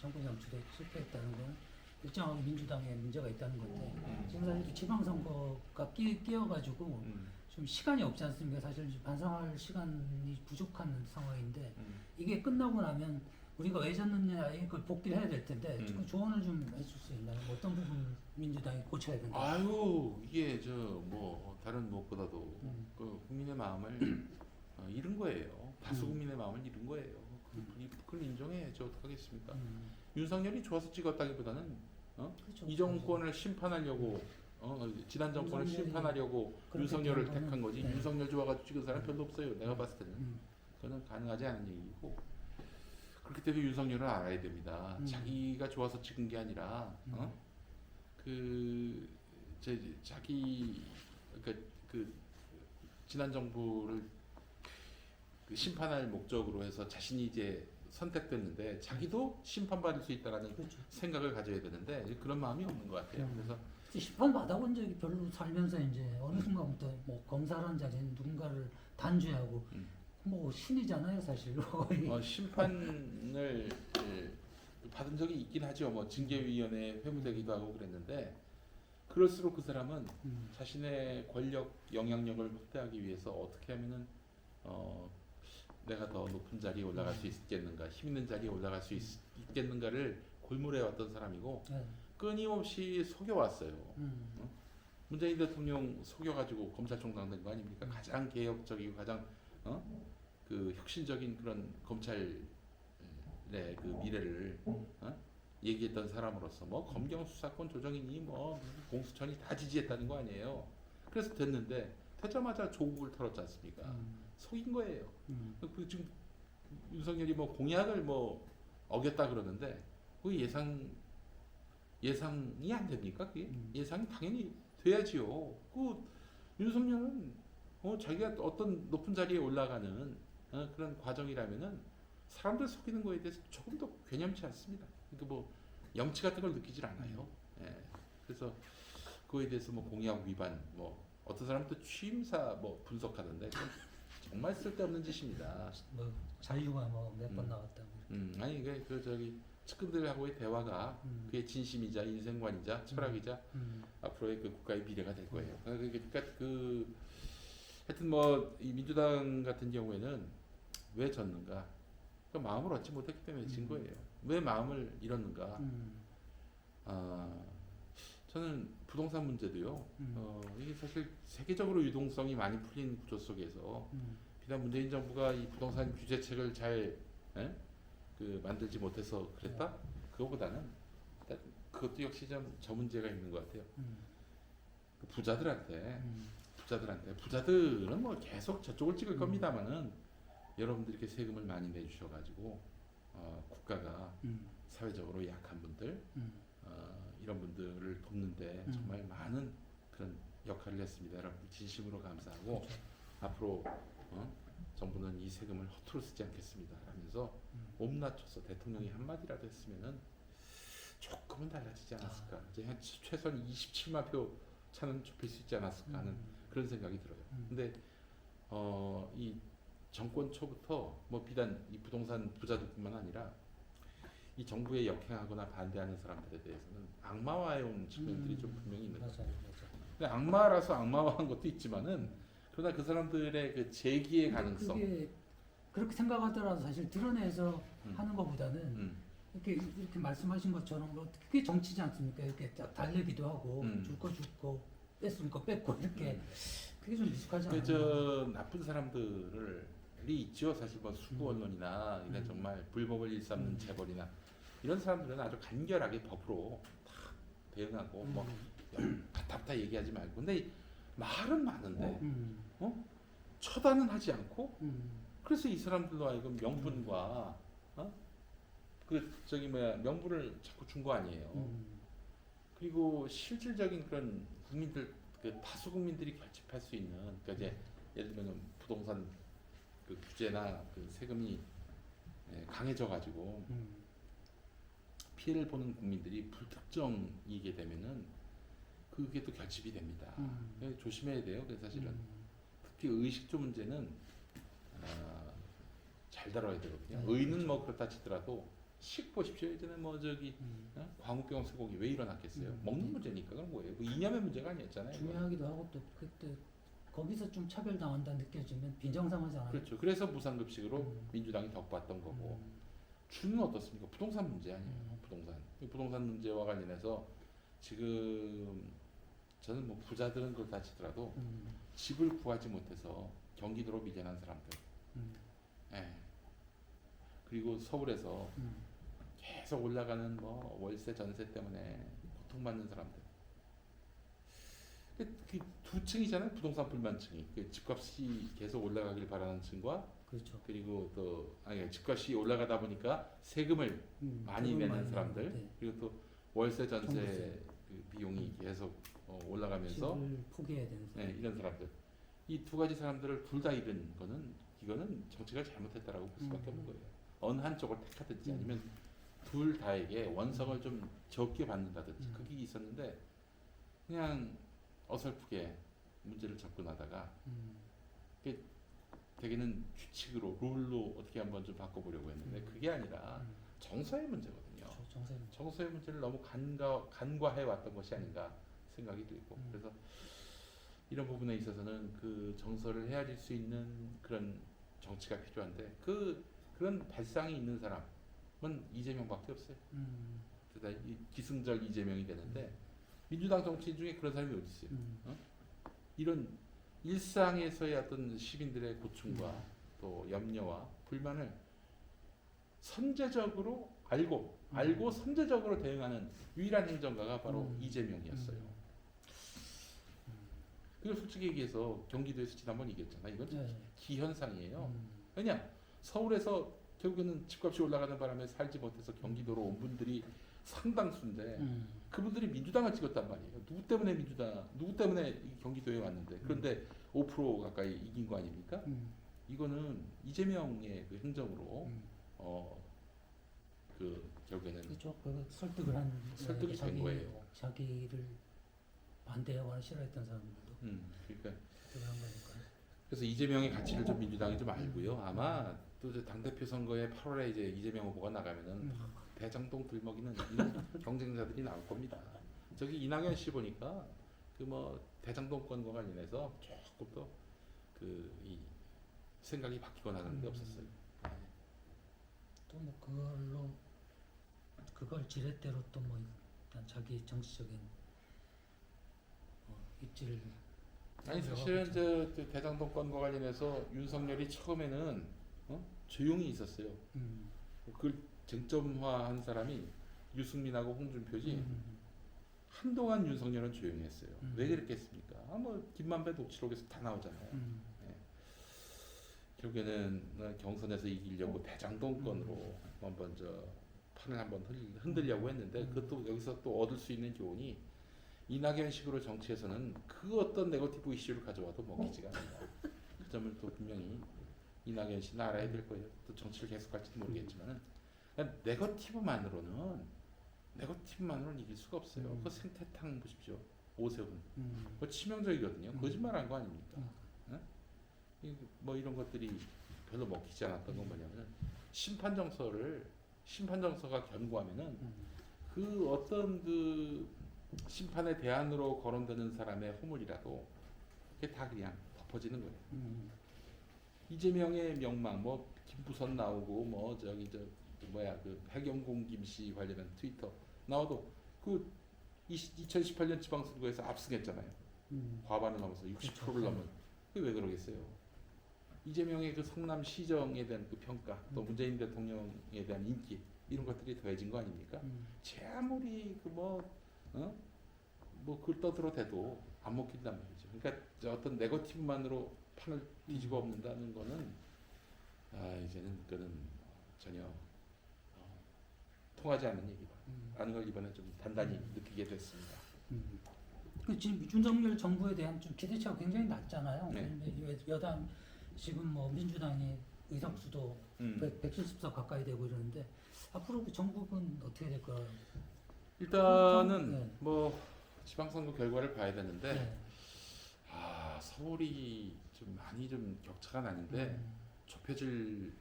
정권 양출에 실패했다는 건 일정하게 민주당에 문제가 있다는 건데 음. 지금 사실 지방선거가 끼, 끼어가지고 음. 좀 시간이 없지 않습니까? 사실 반성할 시간이 부족한 상황인데 음. 이게 끝나고 나면 우리가 왜 졌느냐 이걸 복귀를 해야 될 텐데 음. 조금 조언을 좀 해줄 수 있나요? 뭐 어떤 부분 민주당이 고쳐야 된다? 아유 이게 저 뭐 다른 무엇보다도 음. 그 국민의 마음을 어, 잃은 거예요. 다수 음. 국민의 마음을 잃은 거예요. 그- 이- 그걸 인정해야죠. 어떡하겠습니까? 음, 윤석열이 좋아서 찍었다기보다는 어? 그렇죠. 이 정권을 심판하려고 어, 지난 정권을 윤석열이 심판하려고 윤석열을 택한 거지 네. 윤석열 좋아가지고 찍은 사람 별로 없어요. 내가 봤을 때는 음, 그거는 가능하지 않은 얘기고 그렇기 때문에 윤석열을 알아야 됩니다. 음. 자기가 좋아서 찍은 게 아니라 어? 그 제, 자기 그러니까 그 지난 정부를 그 심판할 목적으로 해서 자신이 이제 선택됐는데 자기도 심판받을 수 있다라는 그렇죠. 생각을 가져야 되는데 그런 마음이 없는 것 같아요. 음. 그래서 심판 받아본 적이 별로 살면서 이제 어느 순간부터 뭐 검사라는 자리는 누군가를 단죄하고 음. 뭐 신이잖아요 사실. 어, 심판을 예, 받은 적이 있긴 하죠. 뭐 징계위원회 회부되기도 하고 그랬는데 그럴수록 그 사람은 음, 자신의 권력 영향력을 확대하기 위해서 어떻게 하면은 어 내가 더 높은 자리에 올라갈 수 있겠는가, 힘 있는 자리에 올라갈 수 있, 겠는가를 골몰해 왔던 사람이고 네. 끊임없이 속여왔어요. 음, 문재인 대통령 속여가지고 검찰총장 된 거 아닙니까? 음. 가장 개혁적이고 가장 어? 그 혁신적인 그런 검찰의 그 미래를 어? 얘기했던 사람으로서 뭐 검경 수사권 조정이니 뭐 공수처니 다 지지했다는 거 아니에요. 그래서 됐는데 되자마자 조국을 털었지 않습니까? 음, 속인 거예요. 음, 그 지금 윤석열이 뭐 공약을 뭐 어겼다 그러는데 그 예상 예상이 안 됩니까? 그게 음. 예상이 당연히 돼야지요. 그 윤석열은 어 자기가 어떤 높은 자리에 올라가는 어, 그런 과정이라면은 사람들 속이는 거에 대해서 조금 더 괴념치 않습니다. 그러니까 뭐 염치 같은 걸 느끼질 않아요. 예. 그래서 그거에 대해서 뭐 공약 위반 뭐 어떤 사람도 취임사 뭐 분석하던데 정말 쓸데없는 짓입니다. 뭐 잔류가 뭐 몇 번 음. 나왔다고. 음, 아니 그, 그 저기 측근들하고의 대화가 음. 그게 진심이자 인생관이자 철학이자 음, 앞으로의 그 국가의 미래가 될 거예요. 그러니까 그 하여튼 뭐 이 민주당 같은 경우에는 왜 졌는가? 그 마음을 얻지 못했기 때문에 진 음. 거예요. 왜 마음을 잃었는가? 음, 아 저는 부동산 문제도요. 음. 어, 이게 사실 세계적으로 유동성이 많이 풀린 구조 속에서 음, 비단 문재인 정부가 이 부동산 규제책을 잘 예? 그 만들지 못해서 그랬다? 그거보다는 일단 그것도 역시 좀 저 문제가 있는 것 같아요. 음, 그 부자들한테 음, 부자들한테 부자들은 뭐 계속 저쪽을 찍을 음. 겁니다만은 여러분들 이렇게 세금을 많이 내주셔가지고 어, 국가가 음, 사회적으로 약한 분들 음, 어, 이런 분들을 돕는데 음. 정말 많은 그런 역할을 했습니다. 여러분 진심으로 감사하고 그렇죠. 앞으로 어? 정부는 이 세금을 허투루 쓰지 않겠습니다. 하면서 음. 몸 낮춰서 대통령이 한마디라도 했으면은 조금은 달라지지 않았을까. 아. 이제 한 최소한 27만 표 차는 좁힐 수 있지 않았을까 하는 음, 그런 생각이 들어요. 음. 근데 어, 이 정권 초부터 뭐 비단 이 부동산 부자들뿐만 아니라 이 정부에 역행하거나 반대하는 사람들에 대해서는 악마화해 온 측면들이 음, 좀 분명히 있는 것 맞아요. 맞아요. 근데 악마라서 악마화한 것도 있지만은 그러나 그 사람들의 그 재기의 가능성, 그렇게 생각하더라도 사실 드러내서 음. 하는 것보다는 음, 이렇게 이렇게 말씀하신 것처럼 뭐 그게 정치지 않습니까? 이렇게 딱 달래기도 하고 음. 줄거 줬고 뺐을 거 뺐고 이렇게 음. 그게 좀 미숙하지 그 않아요? 저 나쁜 사람들을 이 있죠. 사실 뭐 수구 음. 언론이나 이런 음. 정말 불법을 일삼는 음. 재벌이나 이런 사람들은 아주 간결하게 법으로 다 대응하고 뭐 음, 답답다 얘기하지 말고. 근데 말은 많은데 음, 처단은 하지 않고? 음, 그래서 이 사람들로 하여금 명분과 어? 그 저기 뭐야 명분을 자꾸 준 거 아니에요. 음, 그리고 실질적인 그런 국민들 그 다수 국민들이 결집할 수 있는 그러니까 이제 예를 들면 부동산 그 규제나 그 세금이 예, 강해져 가지고 음, 피해를 보는 국민들이 불특정이게 되면은 그게 또 결집이 됩니다. 음. 그래서 조심해야 돼요. 그래서 사실은 음, 특히 의식주 문제는 아, 잘 다뤄야 되거든요. 네, 의는 그렇죠. 뭐 그렇다 치더라도 식 보십시오. 예전에 뭐 저기 음. 어? 광우병 쇠고기 왜 일어났겠어요? 음. 먹는 문제니까 그런 거예요. 그 이념의 문제가 아니었잖아요. 중요하기도 하고 또 그때 거기서 좀 차별당한다 느껴지면 빈정상하잖아요. 그렇죠. 그래서 무상급식으로 음. 민주당이 덕봤던 거고 음. 주는 어떻습니까? 부동산 문제 아니에요. 음. 부동산. 이 부동산 문제와 관련해서 지금 저는 뭐 부자들은 그렇다 치더라도 음. 집을 구하지 못해서 경기도로 밀려난 사람들. 음. 예. 그리고 서울에서 음. 계속 올라가는 뭐 월세 전세 때문에 고통받는 사람들. 그두 층이잖아요. 부동산 불만층이. 그 집값이 계속 올라가길 바라는 층과 그렇죠. 그리고 또 아니 집값이 올라가다 보니까 세금을 음. 많이 세금 내는 많이 사람들 내는데 그리고 또 월세 전세. 그 비용이 계속 어, 올라가면서 집을 포기해야 되는 네, 사람. 이런 사람들 이 두 가지 사람들을 둘 다 잃은 거는 이거는 정치가 잘못했다라고 볼 수밖에 음. 없는 거예요. 어느 한쪽을 택하든지 음. 아니면 둘 다에게 원성을 좀 적게 받는다든지 음. 그게 있었는데 그냥 어설프게 문제를 접근하다가 음. 대개는 규칙으로 룰로 어떻게 한번 좀 바꿔보려고 했는데 음. 그게 아니라 음. 정서의 문제거든요. 그렇죠. 정세는 정서의 문제를 너무 간과 간과해 왔던 것이 아닌가 생각이 들고 음. 그래서 이런 부분에 있어서는 그 정서를 헤아릴 수 있는 그런 정치가 필요한데 그 그런 발상이 있는 사람은 이재명밖에 없어요. 음. 기승절 이재명이 되는데 민주당 정치인 중에 그런 사람이 어디 있어요? 음. 이런 일상에서의 어떤 시민들의 고충과 음. 또 염려와 불만을 선제적으로 알고 음. 알고 선제적으로 대응하는 유일한 행정가가 바로 음. 이재명이었어요. 음. 그리고 솔직히 얘기해서 경기도에서 지난번 얘기했잖아. 이건 네. 기현상이에요. 음. 왜냐 서울에서 결국에는 집값이 올라가는 바람에 살지 못해서 경기도로 온 분들이 상당수인데 음. 그분들이 민주당을 찍었단 말이에요. 누구 때문에 민주당, 누구 때문에 이 경기도에 왔는데 그런데 5% 가까이 이긴 거 아닙니까? 음. 이거는 이재명의 그 행정으로 음. 어그 결국에는 그렇죠. 그 설득을 한 설득이 자기, 된 거예요. 자기를 반대하거나 싫어했던 사람들도 음 그러니까 설득을 한 거니까. 그래서 이재명의 가치를 좀 민주당이 좀 알고요. 아마 또 당 대표 선거에 8월에 이제 이재명 후보가 나가면은 음. 대장동 들먹이는 이런 경쟁자들이 나올 겁니다. 저기 이낙연 씨 보니까 그 뭐 대장동권과 관련해서 조금 더 그 이 생각이 바뀌거나 하는 게 음. 없었어요. 또 뭐 그걸로 그걸 지렛대로 또 뭐 일단 자기 정치적인 어, 입지를 아니 사실은 저, 저 대장동권과 관련해서 윤석열이 처음에는 어? 조용히 있었어요. 음. 그걸 쟁점화한 사람이 유승민하고 홍준표지 음. 한동안 윤석열은 조용했어요. 음. 왜 그랬겠습니까? 아, 뭐 김만배 녹취록에서 다 나오잖아요. 음. 결국에는 어, 경선에서 이기려고 대장동권으로 한번 저 판을 한번 흔- 흔들려고 했는데 음. 그것도 여기서 또 얻을 수 있는 교훈이 이낙연식으로 정치에서는 그 어떤 네거티브 이슈를 가져와도 먹히지가 않는다. 그 점을 또 분명히 이낙연 씨는 알아야 될 거예요. 또 정치를 계속할지도 모르겠지만은 네거티브만으로는 네거티브만으로는 이길 수가 없어요. 음. 그 생태탕 보십시오. 오세훈. 음. 그거 치명적이거든요. 음. 거짓말한 거 아닙니까? 음. 응? 이- 뭐 이런 것들이 별로 먹히지 않았던 건 뭐냐면 심판 정서를 심판 정서가 견고하면은 음. 그 어떤 그 심판의 대안으로 거론되는 사람의 허물이라도 그게 다 그냥 덮어지는 거예요. 음. 이재명의 명망 뭐 김부선 나오고 뭐 저기 저 뭐야 그 해경공 김씨 관련한 트위터 나와도 그 2018년 지방선거에서 압승했잖아요. 음. 과반을 넘어서 60%를 그렇죠. 넘은 그게 왜 그러겠어요? 이재명의 그 성남 시정에 대한 그 평가 또 음. 문재인 대통령에 대한 인기 이런 것들이 더해진 거 아닙니까? 음. 제 아무리 그뭐 어? 뭐 그걸 떠들어대도 안 먹힌단 말이죠. 그러니까 저 어떤 네거티브만으로 판을 뒤집어 음. 엎는다는 거는 아 이제는 그는 전혀 어, 통하지 않는 얘기다. 음. 라는 걸 이번에 좀 단단히 느끼게 됐습니다. 음. 그 지금 윤석열 정부에 대한 좀 기대치가 굉장히 낮잖아요. 네. 여- 여당 지금 뭐 민주당이 의석수도 음. 100, 170석 가까이 되고 이러는데 앞으로 그 정국은 어떻게 될 거예요? 일단은 네. 뭐 지방선거 결과를 봐야 되는데 네. 아 서울이 좀 많이 좀 격차가 나는데 음. 좁혀질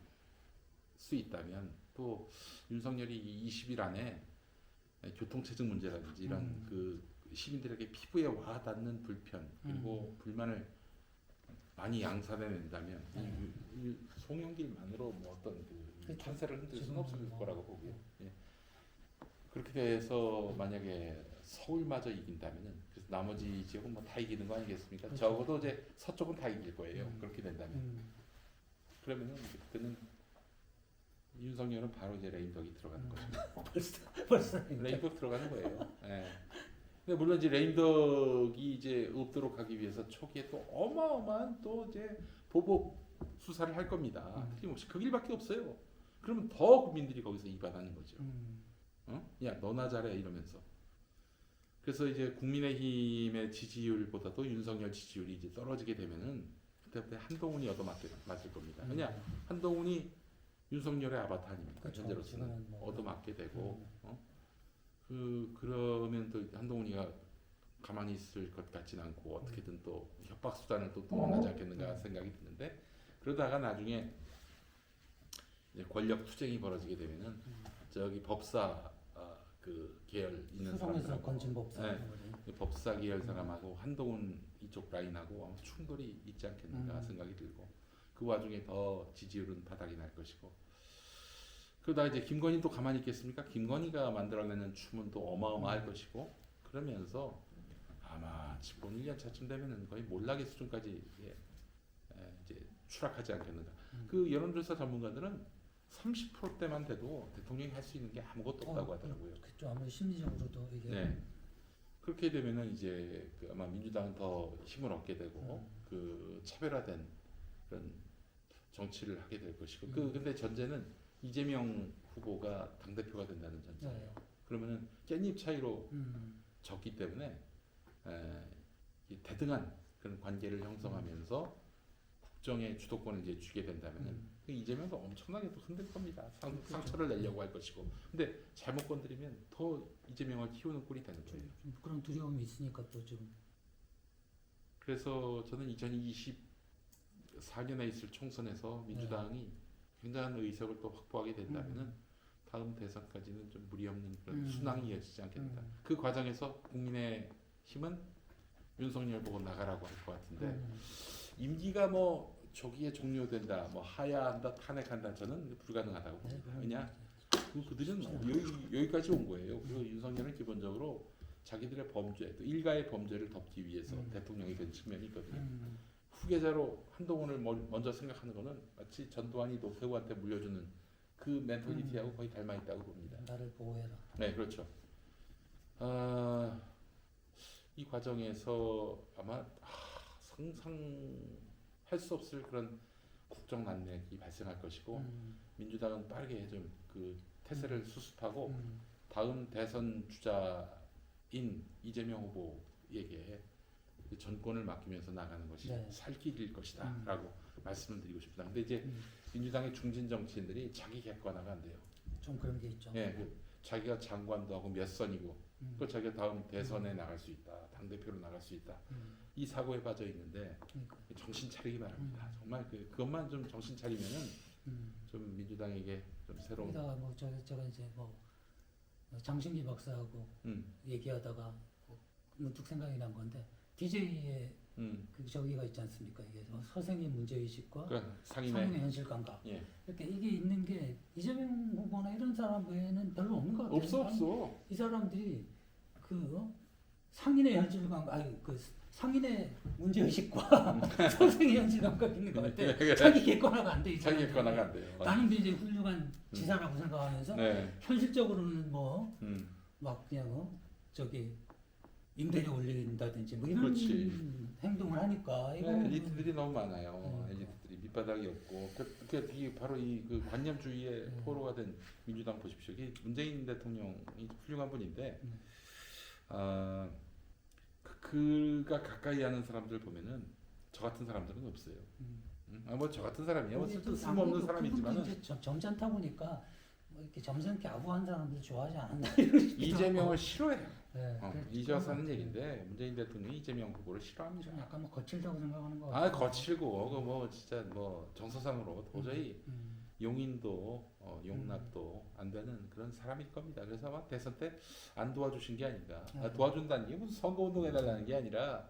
수 있다면 또 윤석열이 20일 안에 교통체증 문제라든지 이런 음. 그 시민들에게 피부에 와 닿는 불편 그리고 불만을 많이 양산해낸다면 이- 음. 이, 이 송영길만으로 뭐 어떤 그 그렇죠. 판세를 흔들 수는 없을 뭐. 거라고 보고요. 예. 그렇게 돼서 만약에 서울마저 이긴다면은 그래서 나머지 지역은 뭐 다 이기는 거 아니겠습니까? 그렇죠. 적어도 이제 서쪽은 다 이길 거예요. 음. 그렇게 된다면 음. 그러면은 그때는 윤석열은 바로 이제 레임덕이 들어가는 음. 거죠. 벌써 벌써 레임덕 들어가는 거예요. 예. 근데 물론 이제 레임덕이 이제 없도록 하기 위해서 초기에 또 어마어마한 또 이제 보복 수사를 할 겁니다. 음. 틀림없이 그 길밖에 없어요. 그러면 더 국민들이 거기서 이반하는 거죠. 음. 어? 야 너나 잘해 이러면서. 그래서 이제 국민의힘의 지지율보다도 윤석열 지지율이 이제 떨어지게 되면은 그때부터 한동훈이 얻어맞게 맞을 겁니다. 음. 왜냐 한동훈이 윤석열의 아바타 아닙니까? 그렇죠. 현재로서는 뭐- 얻어맞게 되고 음. 어? 그 그러면 또 한동훈이가 가만히 있을 것 같진 않고 어떻게든 또 협박 수단을 또 동원하지 않겠는가 음. 생각이 드는데 그러다가 나중에 이제 권력 투쟁이 벌어지게 되면은 음. 저기 법사 아, 그 계열 있는 사람들하고 건진 법사 네. 이 법사 계열 사람하고 한동훈 이쪽 라인하고 충돌이 있지 않겠는가 음. 생각이 들고 그 와중에 더 지지율은 바닥이 날 것이고 그러다 이제 김건희도 가만히 있겠습니까? 김건희가 만들어내는 춤은 또 어마어마할 음. 것이고 그러면서 아마 집권 1년 차쯤 되면은 거의 몰락의 수준까지 예, 예, 이제 추락하지 않겠는가. 음. 그 여론조사 전문가들은 30%대만 돼도 대통령이 할 수 있는 게 아무것도 없다고 어, 하더라고요. 그죠. 아무리 심리적으로도 이게 네. 그렇게 되면은 이제 그 아마 민주당은 더 힘을 얻게 되고 음. 그 차별화된 그런 정치를 하게 될 것이고 그 음. 근데 전제는 이재명 후보가 당 대표가 된다는 전제예요. 네. 그러면은 깻잎 차이로 음. 졌기 때문에 에, 이 대등한 그런 관계를 형성하면서 국정의 주도권을 이제 쥐게 된다면은 음. 그 이재명도 엄청나게 또 흔들 겁니다. 상, 그렇죠. 상처를 내려고 할 것이고. 근데 잘못 건드리면 더 이재명을 키우는 꼴이 되는 거예요. 그런 두려움이 있으니까 또 좀. 그래서 저는 2024년에 있을 총선에서 민주당이 굉장한 의석을 또 확보하게 된다면은 음. 다음 대선까지는 좀 무리 없는 그런 음. 순항이 이어지지 않겠는가. 음. 그 과정에서 국민의 힘은 윤석열 보고 나가라고 할 것 같은데 음. 임기가 뭐 조기에 종료된다, 뭐 하야한다, 탄핵한다 저는 불가능하다고 네, 봅니다. 왜냐? 그 그들은 쉽지 여기, 여기까지 온 거예요. 그리고 윤석열은 기본적으로 자기들의 범죄, 또 일가의 범죄를 덮기 위해서 음. 대통령이 된 측면이 있거든요. 음. 후계자로 한동훈을 멀- 먼저 생각하는 거는 마치 전두환이 노태우한테 물려주는 그 멘토리티하고 거의 닮아 있다고 봅니다. 나를 보호해라. 네, 그렇죠. 아, 이 과정에서 아마 아, 상상할 수 없을 그런 국정 난맥이 발생할 것이고 음. 민주당은 빠르게 좀그 태세를 수습하고 음. 다음 대선 주자인 이재명 후보에게 그 전권을 맡기면서 나가는 것이 네. 살 길일 음. 것이다라고 말씀을 드리고 싶습니다. 근데 이제 음. 민주당의 중진 정치인들이 자기 객관화가 안 돼요. 좀 그런 게 있죠. 예, 그 자기가 장관도 하고 몇 선이고 음. 그 자기가 다음 대선에 나갈 수 있다, 당 대표로 나갈 수 있다 음. 이 사고에 빠져 있는데 그러니까. 정신 차리기 바랍니다. 음. 정말 그 그것만 좀 정신 차리면은 음. 좀 민주당에게 좀 새로운 거기다가 뭐 저, 제가 이제 뭐 장신기 박사하고 음, 얘기하다가 뭐 문득 생각이 난 건데 DJ의 음, 그 저기가 있지 않습니까? 이게 뭐 서생의 문제의식과 그 상인의 상인의 현실 감각 예. 이렇게 이게 있는 게 이재명 후보나 이런 사람 외에는 별로 없는 것 같아요. 없어 없어. 이 사람들이 그 어? 상인의 현실 감각, 아니 그 상인의 문제 의식과 서생의 현실 감각 있는 것 같아. 자기 객관화가 안 돼. 이 네. 자기. 객관화가 안 돼요. 나는 이제 훌륭한 지사라고 생각하면서 네, 현실적으로는 뭐막 음, 그냥 어? 저기 임대료 올린다든지 뭐 이런 그렇지. 행동을 하니까 이거 네, 엘리트들이 너무 많아요. 음. 엘리트들이 밑바닥이 없고 그, 그 이게 바로 이 그 관념주의의 음. 포로가 된 민주당 보십시오. 이게 문재인 대통령이 훌륭한 분인데 음. 아, 그, 그가 가까이 하는 사람들 보면은 저 같은 사람들은 없어요. 음. 음, 아, 뭐저 같은 사람이야. 뭐 쓸- 쓸모없는 이제 점- 점잖다 보니까 뭐 이렇게 점잖게 아부한 사람들 좋아하지 싶기도 이재명을 싫어해요. 네, 어, 그래- 그런 하는 것 얘기인데 문재인 대통령이 이재명 후보를. 싫어합니다. 좀 약간 뭐 거칠다고 생각하는 거 아. 거칠고 그뭐 진짜 뭐 정서상으로 도저히 음, 용인도 어, 용납도 안 되는 그런 사람일 겁니다. 그래서 아마 대선 때 안 도와주신 게 아닌가. 아, 네. 도와준다는 게 무슨 선거 운동 해달라는 게 아니라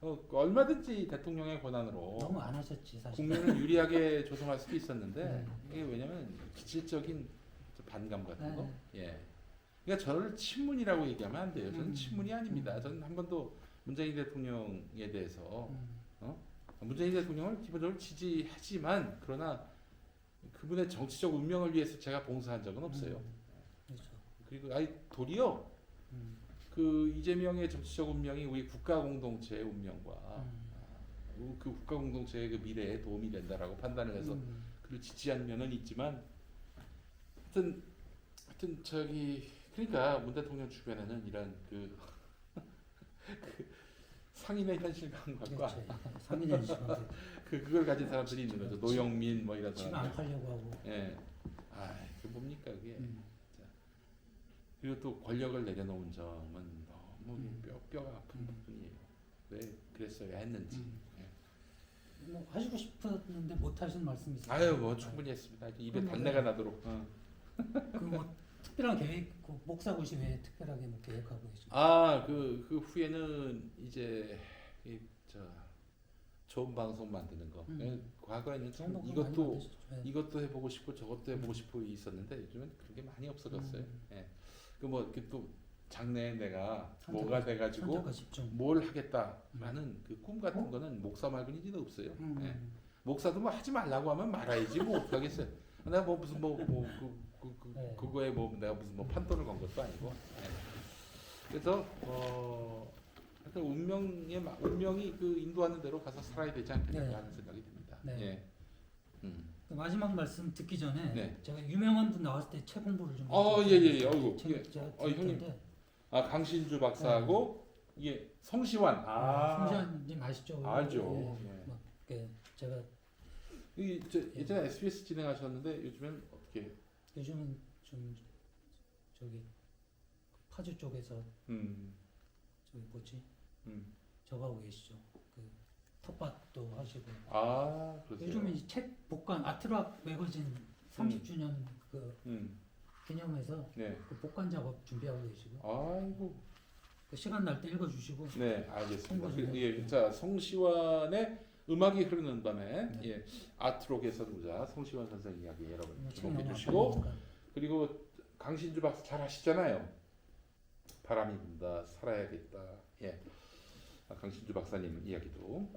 어, 얼마든지 대통령의 권한으로 너무 안 하셨지 사실. 국민을 유리하게 조성할 수도 있었는데 네. 이게 왜냐면 기질적인 반감 같은 거. 네. 예. 그러니까 저를 친문이라고 얘기하면 안 돼요. 저는 음. 친문이 아닙니다. 저는 한 번도 문재인 대통령에 대해서 음. 문재인 대통령을 기본적으로 지지하지만 그러나 그분의 정치적 운명을 위해서 제가 봉사한 적은 없어요. 음. 그렇죠. 그리고 아니 도리어 음. 그 이재명의 정치적 운명이 우리 국가 공동체의 운명과 음. 그 국가 공동체의 그 미래에 도움이 된다라고 판단을 해서 음. 그를 지지한 면은 있지만 하여튼 하여튼 저기 그러니까 문 대통령 주변에는 이런 그, 그 상인의 현실감각과 그렇죠. 상인의 시간 그 그걸 가진 사람들이 있는 거죠. 노영민 뭐 이런 지금 안 사람들. 팔려고 하고. 예. 아, 그 뭡니까 그게. 음. 그리고 또 권력을 내려놓은 점은 너무 음. 뼈, 뼈가 아픈 음. 부분이에요. 왜 그랬어야 했는지. 음. 예. 뭐 하시고 싶었는데 못 하신 말씀 있으세요? 아유 뭐 충분히 했습니다. 입에 단내가 나도록. 어. 그뭐 특별한 계획, 그 목사고시 외에 특별하게 뭐 계획하고 계시죠? 아그 그 후에는 이제 이, 저 좋은 방송 만드는 거. 음. 예, 과거에는 많이 이것도 만드셨죠. 네. 이것도 해보고 싶고 저것도 해보고 싶고 있었는데 요즘은 그런 게 많이 없어졌어요. 음. 예. 그뭐 또 장래에 내가 선택과- 뭐가 돼가지고 선택과 집중. 뭘 하겠다라는 그 꿈 같은 거는 목사 말고는 이제 없어요. 음. 예. 목사도 뭐 하지 말라고 하면 말아야지 뭐 어떡하겠어요. 내가 뭐 무슨 뭐 뭐 그 그, 그, 네. 그거에 뭐 내가 무슨 뭐 판돈을 건 것도 아니고. 예. 그래서 어 하여튼 운명의 마- 운명이 그 인도하는 대로 가서 살아야 되지 않겠나 네. 하는 생각이 듭니다. 네. 예. 음. 그 마지막 말씀 듣기 전에 네. 제가 유명한 분 나왔을 때 책 공부를 좀. 어, 해서 예, 예, 예. 어이구, 책 예. 어, 형님. 아 강신주 박사하고 이게 성시환. 아. 성시환님 아시죠? 알죠. 예. 예. 막 예, 제가 이 저, 예전에 SBS 진행하셨는데 요즘엔 어떻게? 요즘은 좀 저기 파주 쪽에서 음. 저기 뭐지 음. 저거 하고 계시죠. 그 텃밭도 하시고 아, 그러세요. 요즘은 이책 복간 아트락 매거진 30주년 그 음. 기념해서 네. 그 복간 작업 준비하고 계시고 아이고. 그 시간 날 때 읽어주시고 네, 알겠습니다. 그, 예, 자, 성시환의 음악이 흐르는 밤에 네. 예, 아트록의 선구자 성시환 선생 이야기 여러분 뭐책 주목해 주시고. 그리고 강신주 박사 잘 아시잖아요. 바람이 분다 살아야겠다. 예. 아, 강신주 박사님 이야기도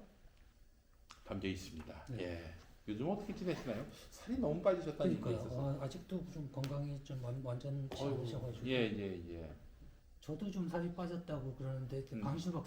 담겨 있습니다. 네. 예. 요즘 어떻게 지내시나요? 살이 너무 빠지셨다는 얘기가. 있어서. 어, 아직도 좀 건강이 좀 완- 완전치 어이구, 않으셔가지고 예, 예, 예. 저도 좀 살이 빠졌다고 그러는데 음. 강신박